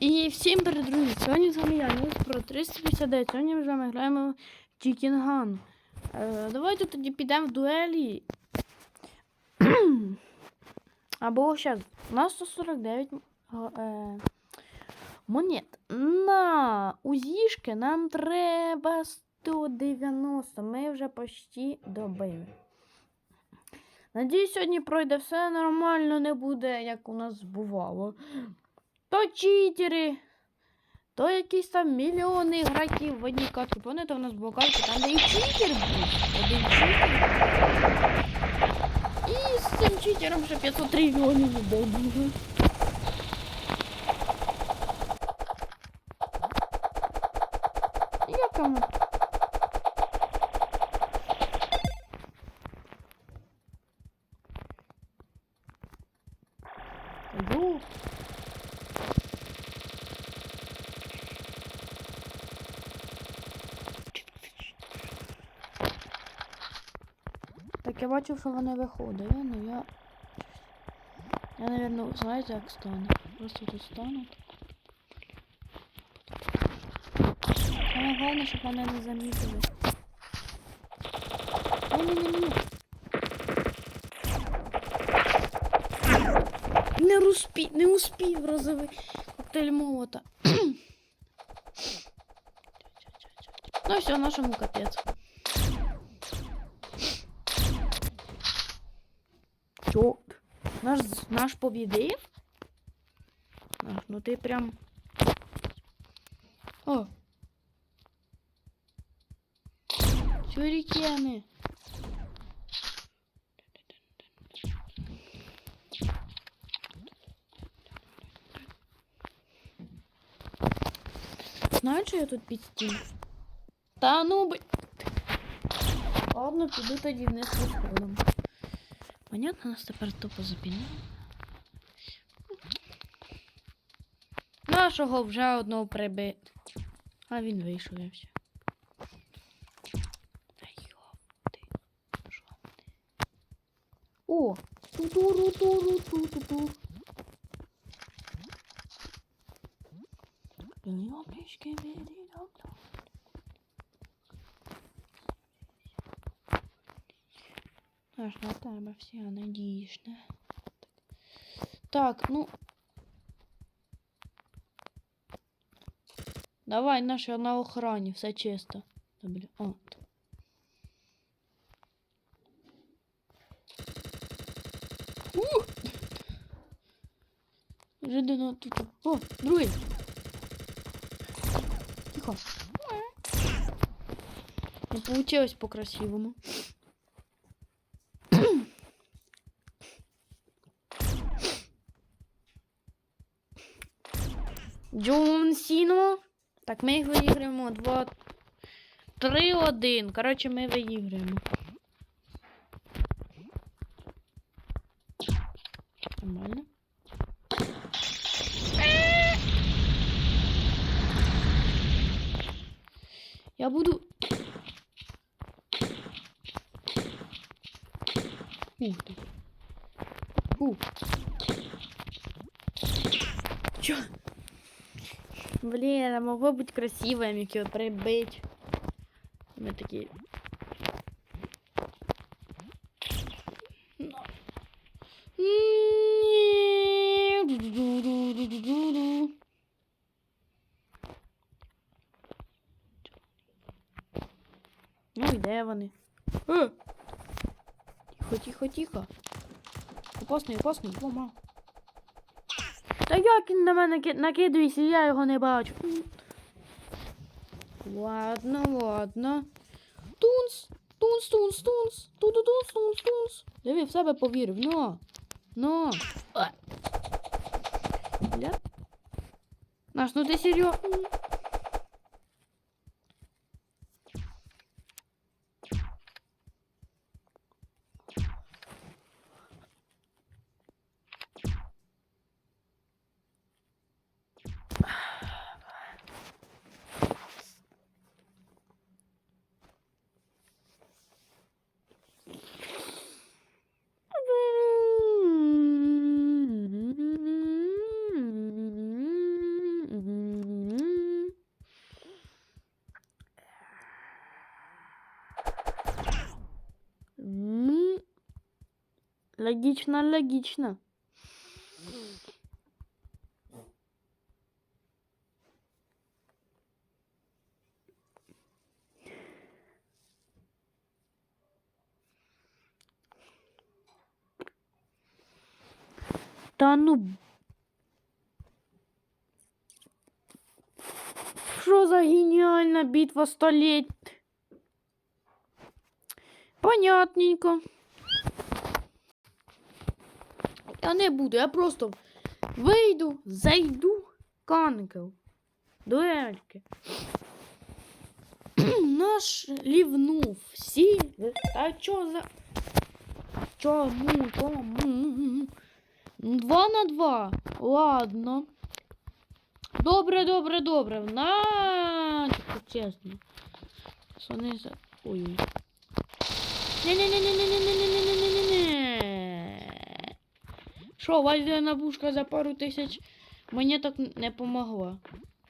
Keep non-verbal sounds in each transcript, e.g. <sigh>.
І всім привіт, друзі! Сьогодні з вами я, Нils про 359. Сьогодні ми з вами граємо в Chicken Gun. Е, давайте тоді підемо в дуелі. <clears throat> Або зараз. У нас 149 е, монет. На узішки нам треба 190. Ми вже почти добили. Надіюсь, сьогодні пройде все нормально, не буде, як у нас бувало. То читери, то якісь там мільйони ігроків в одній катці. Пам'ятаєте, у нас була там де і читер був. Один читер. І з цим читером ще 500 трильйонів було. Я бачив, що вони виходили, ну я. Я, наверное, знаєте, як стану. Просто тут стану. Саме головне, щоб мене не замітили. Ні-ні-ні-ні. Не успів, не успів розовий коктейль молота. ну все, нашому капець. Чо? Наш, наш побідив? Наш, ну ти прям. О! Сюрикени. Знаєш, що я тут під стіл? Та ну би. Ладно, піду тоді вниз виходом. Понятно, нас тепер тупо запінили. Нашого вже одного прибити. А він вийшов і все. Та йопти. Що? О! Ту-ту-ру-ту-ру-ту-ту-ту. Йопічки білі доктор. Аж на тебе вся надіжна. Так, ну. Давай, наші на охрані, все чисто. Добре. О. Ух! Жидено тут. О, другий. Тихо. Не получилось по-красивому. Джон Сіно. Так, ми їх виіграємо 2. 3-1. Коротше, ми виіграємо. Нормально. Я буду. Ух ты. Ух. Чё? Блин, а могло быть красивое, Микё, прибыть. Мы такие. Но. Ду-ду-ду-ду-ду-ду. Ну і де вони? Е! Тихо, тихо, тихо. Опасний, опасний, лома. Як він на мене накидується, я його не бачу. Ладно, ладно. Тунс, тунс, тунс, тунс, ту-ту тунс, тунс, тунс. Диви, в себе повірив. Но. Но. Бля. Наш, ну ти серйозно? Логично, логично. Да ну... Что за гениальная битва столеть? Понятненько. Я не буду, я просто вийду, зайду канкел. Дуельки. <clears throat> Наш лівнув всі. Та чо за. Чому? Чому? Два на два. Ладно. Добре, добре, добре. На чесно. Сони за. Ой. Не-не-не-не-не-не-не-не-не-не-не. Що, вальдена бушка за пару тисяч мені так не помогла.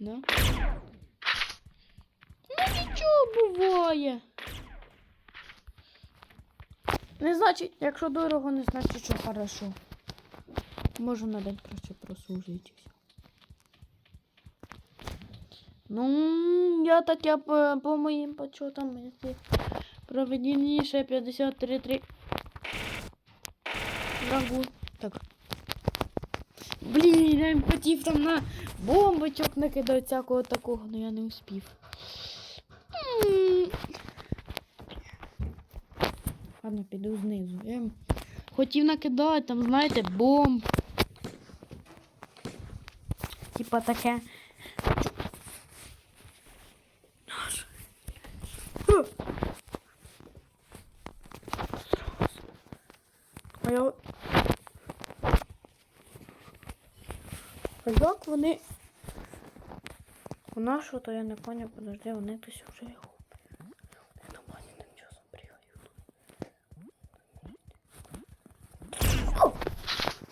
Да? Ну нічого буває. Не значить, якщо дорого, не значить, що хорошо. Можу на день краще прослужити. Ну, я так я по, по моїм почетам, якщо проведені ще 53 врагу. Так. Блін, я їм хотів там на бомбочок накидати всякого такого, але я не успів. Ладно, піду знизу. Я хотів накидати, там, знаєте, бомб. Типа таке. А я... А як вони... Вона що, то я не поняв, подожди, вони десь вже його. Вони.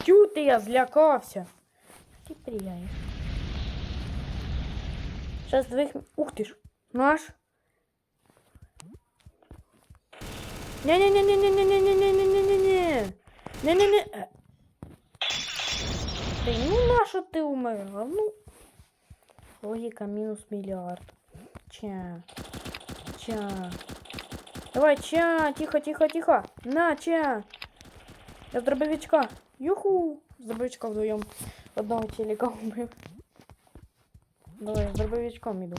Чути, я злякався. Ти пригаєш. Сейчас двоих... Ух ты ж. Наш. Не-не-не-не-не-не-не-не-не-не-не-не. Не-не-не. Е. Ти, умерла? Ну. Логіка мінус мільярд. Ча. Ча. Давай, ча. Тихо, тихо, тихо. На, ча. Я дробовичка. Юху. З дробовичка вдвоєм. Одного телека убив. Давай, з дробовичком іду.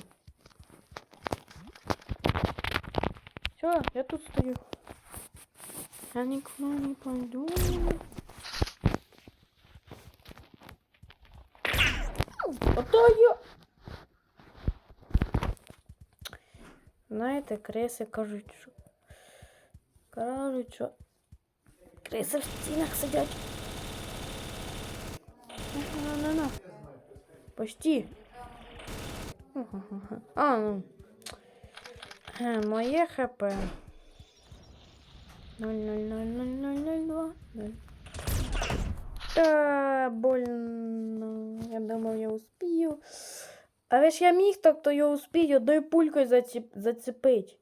Все, я тут стою. Я никуда не пойду. Твою. Знаєте, криси кажуть, що. Кажуть, що. Криси в стінах сидять. На-на-на. Почти. А, ну. Э, Моє хп. 0 0 0 0 0 0 2 0. Та, больно. Успію. Але ж я міг так, то я успію одною пулькою заціп... зацепить.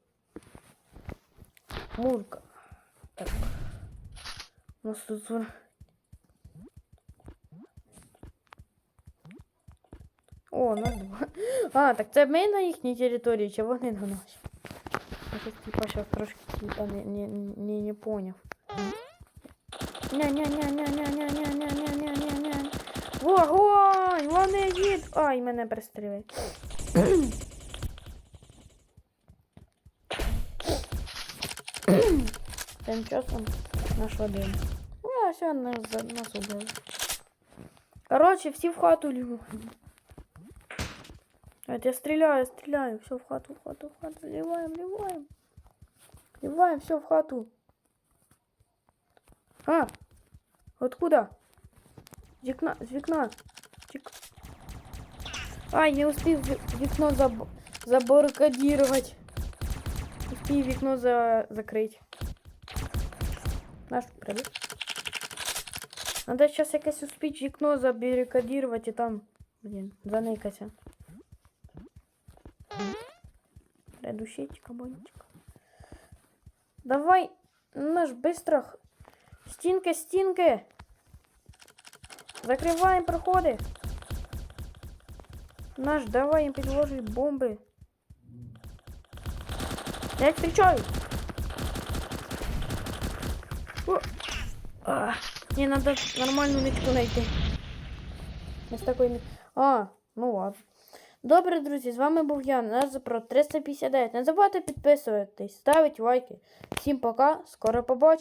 Мурка. Так. У нас тут О, нас два. А, так це ми на їхній території, чи вони на нашій? Я щось, типа, сейчас трошки типа не, не, не, не поняв. Ня-ня-ня-ня-ня-ня-ня-ня-ня-ня-ня-ня. Вогонь! Вони їд! Ай, мене пристріли. Тим часом наш один. Ну, а все, нас, нас убили. Короче, всі в хату лягаємо. Это я стреляю, стреляю. Все в хату, в хату, в хату. Ливаем, ливаем. Ливаем все в хату. А! Откуда? З вікна, з вікна. Тик. Ай, не успів ві- вікно заб... забаррикадировать. Успів вікно за... закрыть. Наш прибіг. Надо сейчас якось успіть вікно забаррикадировать і там, блін, заникаться. Предущить кабанчик. Давай, ну наш быстро. х- Стінки, стінки. Закриваємо проходи. Наш, давай їм підложуй бомби. Я їх встречаю. Мені надо нормальну нитку знайти. Без такої. А, ну ладно. Добре, друзі, з вами був я, нас про 359. Не забувайте підписуватись, ставити лайки. Всім пока, скоро побачимо.